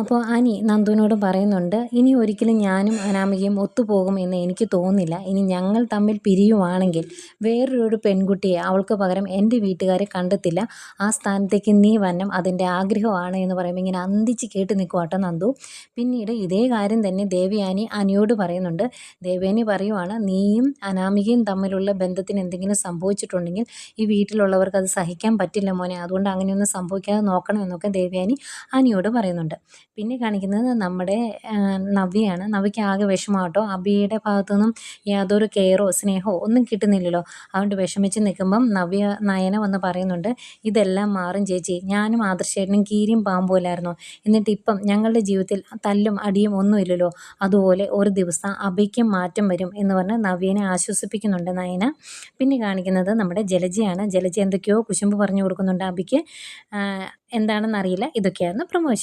അപ്പോൾ അനി നന്ദുവിനോട് പറയുന്നുണ്ട് ഇനി ഒരിക്കലും ഞാനും അനാമികയും ഒത്തുപോകും എന്ന് എനിക്ക് തോന്നുന്നില്ല. ഇനി ഞങ്ങൾ തമ്മിൽ പിരിയുവാണെങ്കിൽ വേറൊരു പെൺകുട്ടിയെ അവൾക്ക് പകരം എന്റെ വീട്ടുകാരെ കണ്ടെത്തില്ല. ആ സ്ഥാനത്തേക്ക് നീ വന്നം അതിന്റെ ആഗ്രഹമാണ് എന്ന് പറയുമ്പോൾ ഇങ്ങനെ അന്തിച്ച് കേട്ട് നിൽക്കുവാട്ടോ നന്ദു. പിന്നീട് ഇതേ കാര്യം തന്നെ ദേവയാനി അനിയോട് പറയുന്നുണ്ട്. ദേവയാനി പറയുവാണ് നീയും അനാമികയും തമ്മിലുള്ള ബന്ധത്തിന് എന്തെങ്കിലും സംഭവിച്ചിട്ടുണ്ടെങ്കിൽ ഈ വീട്ടിലുള്ളവർക്ക് അത് സഹിക്കാൻ പറ്റില്ല മോനെ. അതുകൊണ്ട് അങ്ങനെയൊന്നും സംഭവിക്കാതെ നോക്കണമെന്നൊക്കെ ദേവയാനി അനിയോട് പറയുന്നുണ്ട്. പിന്നെ കാണിക്കുന്നത് നമ്മുടെ നവ്യയാണ്. നവ്യയ്ക്ക് ആകെ വിഷമമാട്ടോ. അബിയുടെ ഭാഗത്തുനിന്നും യാതൊരു കെയറോ സ്നേഹമോ ഒന്നും കിട്ടുന്നില്ലല്ലോ. അതുകൊണ്ട് വിഷമിച്ച് നിൽക്കുമ്പം നവ്യ നയന വന്ന് പറയുന്നുണ്ട് ഇതെല്ലാം മാറും ചേച്ചി. ഞാനും ആദർശേട്ടനും കീരിയും പാമ്പോലായിരുന്നു എന്നിട്ട് ഇപ്പം ഞങ്ങളുടെ ജീവിതത്തിൽ തല്ലും അടിയും ഒന്നുമില്ലല്ലോ അതുപോലെ ഒരു ദിവസം അബിക്കും മാറ്റം വരും എന്ന് പറഞ്ഞ് നവ്യനെ ആശ്വസിപ്പിക്കുന്നുണ്ട് നയന. പിന്നെ കാണിക്കുന്നത് നമ്മുടെ ജലജയാണ്. ജലജ എന്തൊക്കെയോ കുശുമ്പ് പറഞ്ഞു കൊടുക്കുന്നുണ്ട് അബിക്ക്. എന്താണെന്നറിയില്ല. ഇതൊക്കെയായിരുന്നു പ്രൊമോഷൻ.